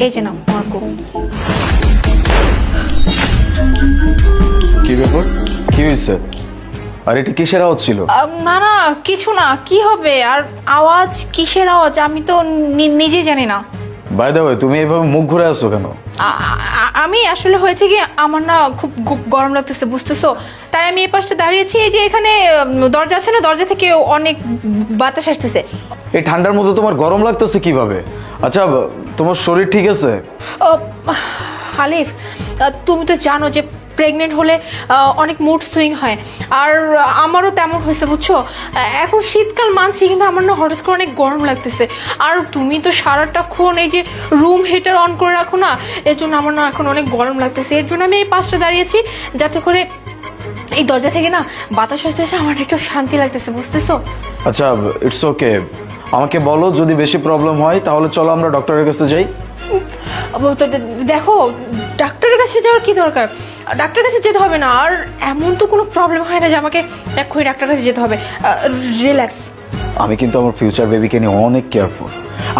এই যে নাও তোমার কোক কি ব্যাপার? কি হয়েছে? আর এটা কিসের আওয়াজ ছিল? না না কিছু না কি হবে? আর আওয়াজ কিসের আওয়াজ? আমি তো নিজে জানি না। বাই দা তুমি এইভাবে মুখ ঘুরে আসছো কেন? আমি আসলে হয়েছে কি আমার না খুব গ- গরম লাগতেছে বুঝতেছো? তাই আমি এই পাশটা দাঁড়িয়েছি এই যে এখানে দরজা আছে না দরজা থেকে অনেক বাতাস আসতেছে। এই ঠান্ডার মধ্যে তোমার গরম লাগতেছে কীভাবে? আচ্ছা তোমার শরীর ঠিক আছে? হালিফ তুমি তো জানো যে প্রেগনেন্ট হলে অনেক মুড সুইং হয়। আর আমারও তেমন হয়েছে, বুঝছ? এখন শীতকাল মানছি, কিন্তু আমার না হঠাৎ করে অনেক গরম লাগতেছে। আর তুমি তো সারাটাক্ষণ এই যে রুম হিটার অন করে রাখো না, এর জন্য আমার না এখন অনেক গরম লাগতেছে। এর জন্য আমি এই পাশটা দাঁড়িয়েছি যাতে করে এই দরজা থেকে না বাতাস আসতেছে আমার একটু শান্তি লাগতেছে বুঝতেছো? আচ্ছা ইটস ওকে আমাকে বলো যদি বেশি প্রবলেম হয় তাহলে চলো আমরা ডক্টরের কাছে যাই। তো দেখো ডাক্তারের কাছে যাওয়ার কি দরকার? ডাক্তারের কাছে যেতে হবে না আর এমন তো কোনো প্রবলেম হয় না যে আমাকে এক্ষুনি ডাক্তারের কাছে যেতে হবে। রিল্যাক্স আমি কিন্তু আমার ফিউচার বেবিকে নিয়ে অনেক কেয়ারফুল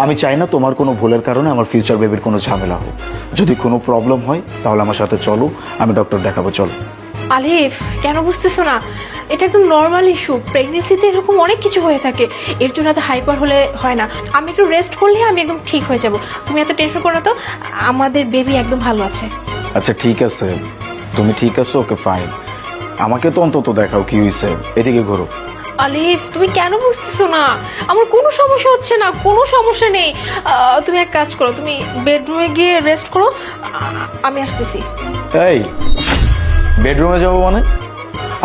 আমি চাই না তোমার কোনো ভুলের কারণে আমার ফিউচার বেবির কোনো ঝামেলা হোক। যদি কোনো প্রবলেম হয় তাহলে আমার সাথে চলো আমি ডক্টর দেখাবো চলো। আলিফ কেন বুঝতেছো না? এটা একদম নর্মাল ইস্যু প্রেগনেন্সিতে এরকম অনেক কিছু হয়ে থাকে। এর জন্য এত হাইপার হলে হয় না। আমি একটু রেস্ট করলে আমি একদম ঠিক হয়ে যাব। তুমি এত টেনশন করো না তো। আমাদের বেবি একদম ভালো আছে। আচ্ছা ঠিক আছে। তুমি ঠিক আছো? ওকে ফাইন আমাকে তো অন্তত দেখাও কি হয়েছে এদিকে ঘোরো। আলিফ তুমি কেন বুঝতেছো না? আমার কোনো সমস্যা হচ্ছে না। কোনো সমস্যা নেই। তুমি এক কাজ করো। তুমি বেডরুমে গিয়ে রেস্ট করো। আমি আসতেছি। এই! বেডরুমে যাব মানে?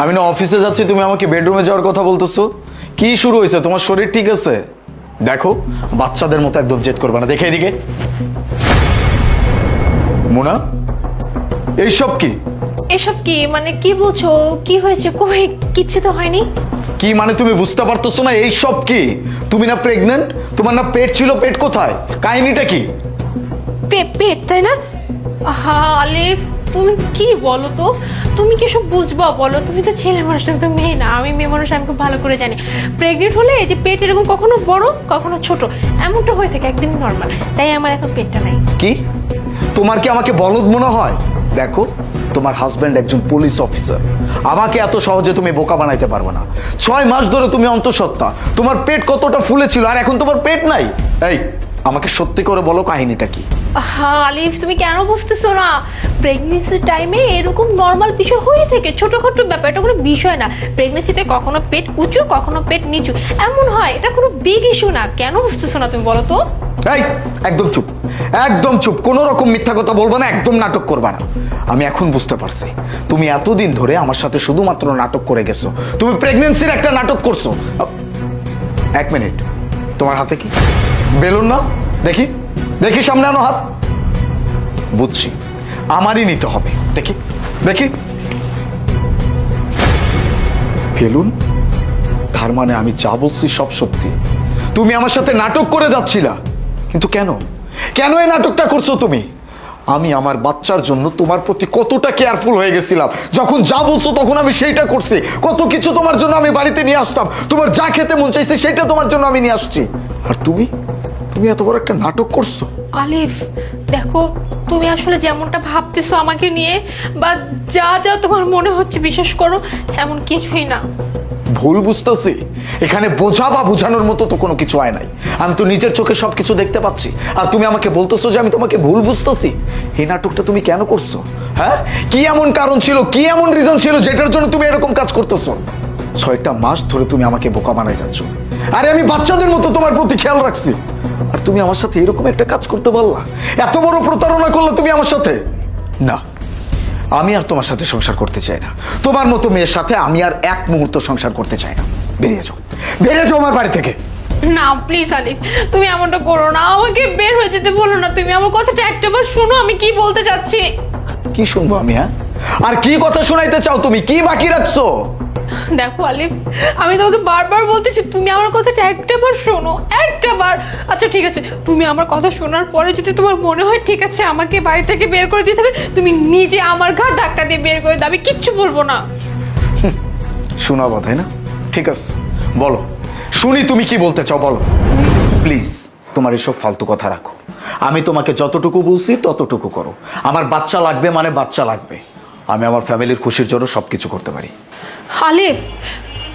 আমি না অফিসে যাচ্ছি তুমি আমাকে বেডরুমে যাওয়ার কথা বলতেছো। কি শুরু হয়েছে? তোমার শরীর ঠিক আছে? দেখো বাচ্চাদের মতো একদম জেদ করবে না। দেখে এদিকে। মোনা এইসব কি? এসব কি? মানে কি বলছো? কি হয়েছে? কই? কিচ্ছু তো হয়নি? কি মানে তুমি বুঝতে পারতেছো না এইসব কি? তুমি না প্রেগনেন্ট তোমার না পেট ছিল পেট কোথায়? কাহিনীটা কি? পেট তাই না? আহা আলিফ। তুমি কি বলো তো? তুমি কি সব বুঝবা বলো? তুমি তো ছেলে মানুষ তো মেয়ে না। আমি মেয়ে মানুষ, আমি খুব ভালো করে জানি। প্রেগনেন্ট হলে যে পেট এরকম কখনো বড়, কখনো ছোট, এমনটা হয়ে থাকে, একদমই নর্মাল তাই আমার এখন পেটটা নাই। কি? তোমার কি আমাকে বলদ মনে হয়? দেখো, তোমার হাজবেন্ড একজন পুলিশ অফিসার আমাকে এত সহজে তুমি বোকা বানাইতে পারবে না। ছয় মাস ধরে তুমি অন্তঃসত্ত্বা। তোমার পেট কতটা ফুলে ছিল আর এখন তোমার পেট নাই? এই আমাকে সত্যি করে বলো কাহিনীটা কি? হ্যাঁ আলিফ তুমি কেন বুঝতেছো না? প্রেগনেন্সির টাইমে এরকম নর্মাল বিষয় হয়ে থাকে ছোটখাটো ব্যাপার এটা কোনো বিষয় না। প্রেগনেন্সিতে কখনো পেট উঁচু কখনো পেট নিচু। এমন হয় এটা কোনো বিগ ইস্যু না। কেন বুঝতেছো না তুমি বলো তো? এই একদম চুপ একদম চুপ। কোনো রকম মিথ্যা কথা বলব না একদম নাটক করবা না। আমি এখন বুঝতে পারছি। তুমি এতদিন ধরে আমার সাথে শুধুমাত্র নাটক করে গেছো। তুমি প্রেগনেন্সির একটা নাটক করছ। এক মিনিট তোমার হাতে কি? বেলুন না? দেখি। দেখি সামনে আনো হাত। বুঝছি। আমারই নিতে হবে। দেখি। দেখি। বেলুন? তার মানে আমি যা বলছি সব সত্যি। তুমি আমার সাথে নাটক করে যাচ্ছিলা। কিন্তু কেন? কেন এই নাটকটা করছ তুমি? আমি আমার বাচ্চার জন্য তোমার প্রতি কতটা কেয়ারফুল হয়ে গেছিলাম। যখন যা বলছো তখন আমি সেইটা করছি। কত কিছু তোমার জন্য আমি বাড়িতে নিয়ে আসতাম। তোমার যা খেতে মন চাইছে সেটা তোমার জন্য আমি নিয়ে আসছি। আর তুমি? তুমি এত বড় একটা নাটক করছ। আলিফ, দেখো তুমি আসলে যেমনটা ভাবতেছো আমাকে নিয়ে, বা যা যা তোমার মনে হচ্ছে, বিশ্বাস করো, এমন কিছুই না। ভুল বুঝতেছি। এখানে বোঝা বা বোঝানোর মতো তো কোনো কিছু হয় নাই। আমি তো নিজের চোখে সবকিছু দেখতে পাচ্ছি। আর তুমি আমাকে বলতেছো যে আমি তোমাকে ভুল বুঝতেছি। এই নাটকটা তুমি কেন করছ? হ্যাঁ? কি এমন কারণ ছিল? কি এমন রিজন ছিল যেটার জন্য তুমি এরকম কাজ করতেছো? ছয়টা মাস ধরে তুমি আমাকে বোকা বানাই যাচ্ছ। আরে আমি বাচ্চাদের মতো তোমার প্রতি খেয়াল রাখছি। আর তুমি আমার সাথে এরকম একটা কাজ করতে পারলা? এত বড় প্রতারণা করলে তুমি আমার সাথে? না আমি আর তোমার সাথে সংসার করতে চাই না। তোমার মতো মেয়ের সাথে আমি আর এক মুহূর্ত সংসার করতে চাই না। বেরিয়ে যাও। বেরিয়ে যাও আমার বাড়ি থেকে। না প্লিজ আলিফ তুমি এমনটা করো না। আমাকে বের হয়ে যেতে বলো না তুমি। আমার কথাটা একটাবার শোনো আমি কি বলতে চাচ্ছি? কি শুনব আমি হ্যাঁ? আর কি কথা শোনাইতে চাও তুমি? কি বাকি রাখছো? দেখো আলিফ, আমি তোমাকে বারবার বলতেছি, তুমি আমার কথাটা একটা বার শোনো, একটা বার। আচ্ছা ঠিক আছে, তুমি আমার কথা শোনার পরে যদি তোমার মনে হয়, ঠিক আছে, আমাকে বাড়ি থেকে বের করে দিতে হবে, তুমি নিজে আমার ঘাট ধাক্কা দিয়ে বের করে আমি কিচ্ছু বলব না। শোনাবো, তাই না? ঠিক আছে, বলো, শুনি তুমি কি বলতে চাও, বলো। প্লিজ, তোমার এসব ফালতু কথা রাখো। আমি তোমাকে যতটুকু বলছি, ততটুকু করো। আমার বাচ্চা লাগবে মানে বাচ্চা লাগবে। আমি আমার ফ্যামিলির খুশির জন্য সব কিছু করতে পারি। আলিফ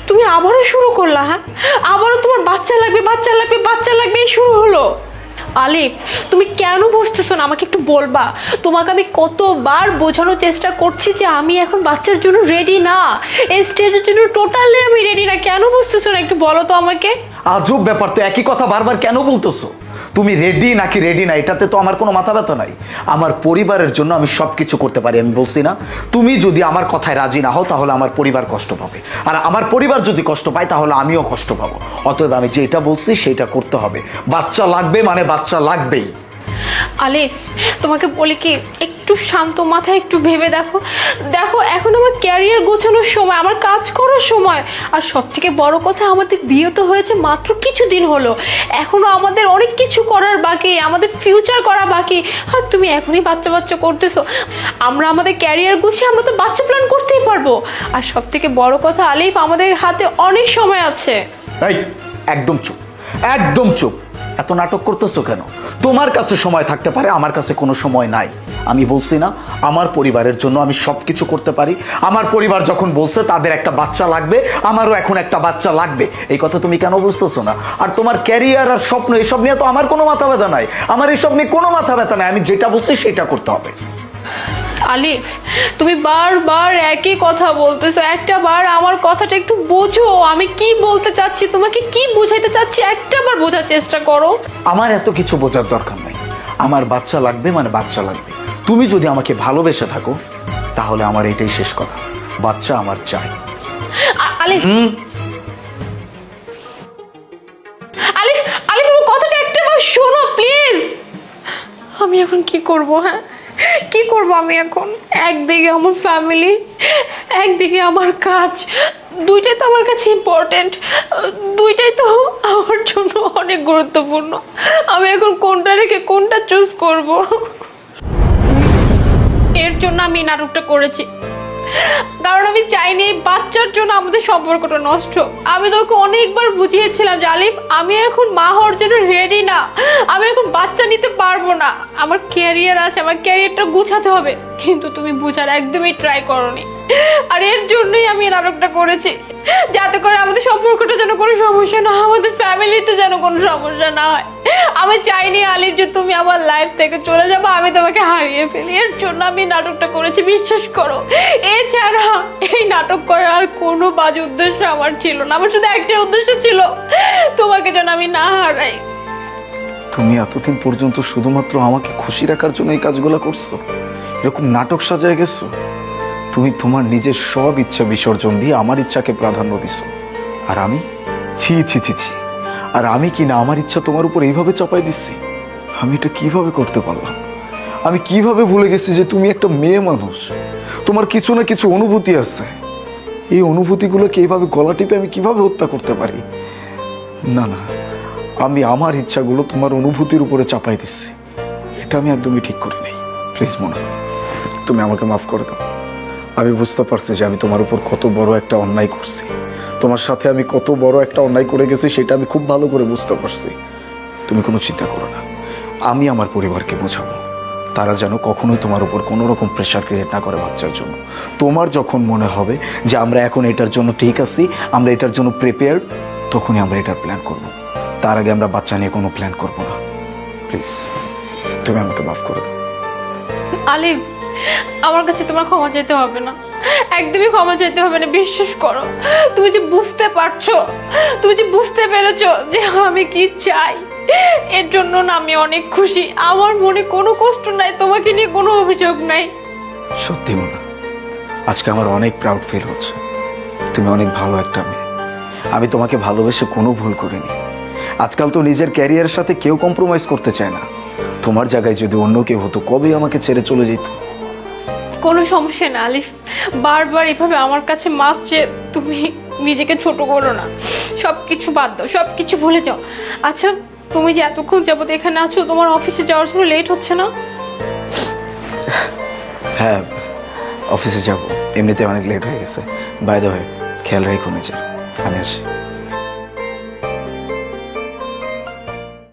তুমি আবারও শুরু করলা হ্যাঁ? আবারও তোমার বাচ্চা লাগবে বাচ্চা লাগবে বাচ্চা লাগবে এই শুরু হলো। আলিফ তুমি কেন বুঝতেছো না? আমাকে একটু বলবা। তোমাকে আমি কতবার বোঝানোর চেষ্টা করছি যে আমি এখন বাচ্চার জন্য রেডি না। এই স্টেজের জন্য টোটালি আমি রেডি না। কেন বুঝতেছো না? একটু বলো তো আমাকে। আজব ব্যাপার তো একই কথা বারবার কেন বলতেছো? তুমি রেডি নাকি রেডি না এটাতে তো আমার কোনো মাথা ব্যথা নাই। আমার পরিবারের জন্য আমি সব কিছু করতে পারি, আমি বলছি না। তুমি যদি আমার কথায় রাজি না হও, তাহলে আমার পরিবার কষ্ট পাবে। আর আমার পরিবার যদি কষ্ট পায়, তাহলে আমিও কষ্ট পাবো। অতএব আমি যেটা বলছি, সেটা করতে হবে। বাচ্চা লাগবে মানে বাচ্চা লাগবেই। আলিফ তোমাকে বলি কি, একটু শান্ত মাথায় একটু ভেবে দেখো। দেখো, এখন আমার ক্যারিয়ার গোছানোর সময়, আমার কাজ করার সময়। আর সব থেকে বড় কথা, আমাদের বিয়ে তো হয়েছে মাত্র কিছুদিন হলো। এখনও আমাদের অনেক কিছু করার বাকি, আমাদের ফিউচার করা বাকি। আর তুমি এখনই বাচ্চা বাচ্চা করতেছো। আমরা আমাদের ক্যারিয়ার গুছিয়ে, আমরা তো বাচ্চা প্ল্যান করতেই পারব। আর সব থেকে বড় কথা, আলিফ, আমাদের হাতে অনেক সময় আছে। একদম চুপ একদম চুপ। এত নাটক করতেছো কেন? তোমার কাছে সময় থাকতে পারে, আমার কাছে কোনো সময় নাই। আমি বলছি না, আমার পরিবারের জন্য আমি সব কিছু করতে পারি। আমার পরিবার যখন বলছে, তাদের একটা বাচ্চা লাগবে, আমারও এখন একটা বাচ্চা লাগবে। এই কথা তুমি কেন বুঝতেছো না? আর তোমার ক্যারিয়ার আর স্বপ্ন, এসব নিয়ে তো আমার কোনো মাথা ব্যথা নাই। আমার এসব নিয়ে কোনো মাথা ব্যথা নাই। আমি যেটা বলছি, সেটা করতে হবে। আলিফ তুমি বারবার একই কথা বলতেছো। একটা বার আমার কথাটা একটু বোঝো। আমি কি বলতে চাচ্ছি? তোমাকে কি বুঝাইতে চাচ্ছি? একটা বার বোঝার চেষ্টা করো। আমার এত কিছু বোঝার দরকার নাই। আমার বাচ্চা লাগবে মানে বাচ্চা লাগবে। তুমি যদি আমাকে ভালোবেসে থাকো তাহলে আমার এটাই শেষ কথা। বাচ্চা আমার চাই। আলিফ! হুম? আলিফ আলিফ আমার কথাটা একটা বার শোনো প্লিজ। আমি এখন কি করব হ্যাঁ? করব আমি এখন? একদিকে আমার ফ্যামিলি একদিকে আমার কাজ। দুইটাই তো আমার কাছে ইম্পর্টেন্ট দুইটাই তো আমার জন্য অনেক গুরুত্বপূর্ণ। আমি এখন কোনটা রেখে কোনটা চুজ করব? এর জন্য আমি নাটকটা করেছি। কারণ আমি চাইনি বাচ্চার জন্য আমাদের সম্পর্কটা নষ্ট। আমি তোকে অনেকবার বুঝিয়েছিলাম যে আলিফ, আমি এখন মা হওয়ার জন্য রেডি না। আমি এখন বাচ্চা নিতে পারব না। আমার ক্যারিয়ার আছে, আমার ক্যারিয়ারটা গুছাতে হবে। কিন্তু তুমি বুঝার একদমই ট্রাই করনি। আর এর জন্যই আমি নাটকটা করেছি। যাতে করে আমাদের সম্পর্কটা যেন কোনো সমস্যা না হয়, আমাদের ফ্যামিলিতে যেন কোনো সমস্যা না হয়। আমি চাইনি আলিফ যে তুমি আমার লাইফ থেকে চলে যাব, আমি তোমাকে হারিয়ে ফেলি। এর জন্য আমি নাটকটা করেছি, বিশ্বাস করো। এছাড়া এই নাটক করার আর কোনো বাজে উদ্দেশ্য আমার ছিল না। আমার শুধু একটাই উদ্দেশ্য ছিল, তোমাকে যেন আমি না হারাই। তুমি এতদিন পর্যন্ত শুধুমাত্র আমাকে খুশি রাখার জন্য এই কাজগুলো করছ? এরকম নাটক সাজায় গেছো? তুমি তোমার নিজের সব ইচ্ছা বিসর্জন দিয়ে আমার ইচ্ছাকে প্রাধান্য দিছো। আর আমি? ছি ছি ছি ছি। আর আমি কি না আমার ইচ্ছা তোমার উপর এইভাবে চাপাই দিচ্ছি? আমি এটা কীভাবে করতে পারলাম? আমি কীভাবে ভুলে গেছি যে তুমি একটা মেয়ে মানুষ? তোমার কিছু না কিছু অনুভূতি আছে। এই অনুভূতিগুলোকে এইভাবে গলা টিপে আমি কীভাবে হত্যা করতে পারি? না না। আমি আমার ইচ্ছাগুলো তোমার অনুভূতির উপরে চাপাই দিচ্ছি। এটা আমি একদমই ঠিক করি নাই প্লিজ মনে তুমি আমাকে মাফ করে দাও। আমি বুঝতে পারছি যে আমি তোমার উপর কত বড় একটা অন্যায় করছি। তোমার সাথে আমি কত বড় একটা অন্যায় করে গেছি, সেটা আমি খুব ভালো করে বুঝতে পারছি। তুমি কোনো চিন্তা করো না। আমি আমার পরিবারকে বোঝাবো। তারা যেন কখনোই তোমার উপর কোনো রকম প্রেশার ক্রিয়েট না করে বাচ্চার জন্য। তোমার যখন মনে হবে যে আমরা এখন এটার জন্য ঠিক আছি, আমরা এটার জন্য প্রিপেয়ার্ড তখনই আমরা এটার প্ল্যান করব। তার আগে আমরা বাচ্চা নিয়ে কোনো প্ল্যান করব না। প্লিজ তুমি আমাকে মাফ করে দাও। আলিফ আমার কাছে তোমার ক্ষমা চাইতে হবে না। একদমই ক্ষমা চাইতে হবে না, বিশ্বাস করো। তুমি যে বুঝতে পারছ, তুমি যে বুঝতে পেরেছ যে আমি কি চাই, এর জন্য না আমি অনেক খুশি। আমার মনে কোনো কষ্ট নাই, তোমাকে নিয়ে কোনো অভিযোগ নাই। সত্যি মনে আজকে আমার অনেক প্রাউড ফিল হচ্ছে। তুমি অনেক ভালো একটা মেয়ে। আমি তোমাকে ভালোবেসে কোনো ভুল করিনি। আজকাল তো নিজের ক্যারিয়ারের সাথে কেউ কম্প্রোমাইজ করতে চায় না। তোমার জায়গায় যদি অন্য কেউ হতো, কবে আমাকে ছেড়ে চলে যেত? কোনো সমস্যা না, আলিফ। বারবার এভাবে আমার কাছে মাপ যে তুমি নিজেকে ছোট করো না। সব কিছু বাদ দাও সব কিছু ভুলে যাও। আচ্ছা তুমি যে এতক্ষণ যাবত এখানে আছো, তোমার অফিসে যাওয়ার জন্য লেট হচ্ছে না? হ্যাঁ অফিসে যাব। এমনিতে অনেক লেট হয়ে গেছে। বাইরে হয়ে খেয়াল রেখো নিজের। আমি আসি।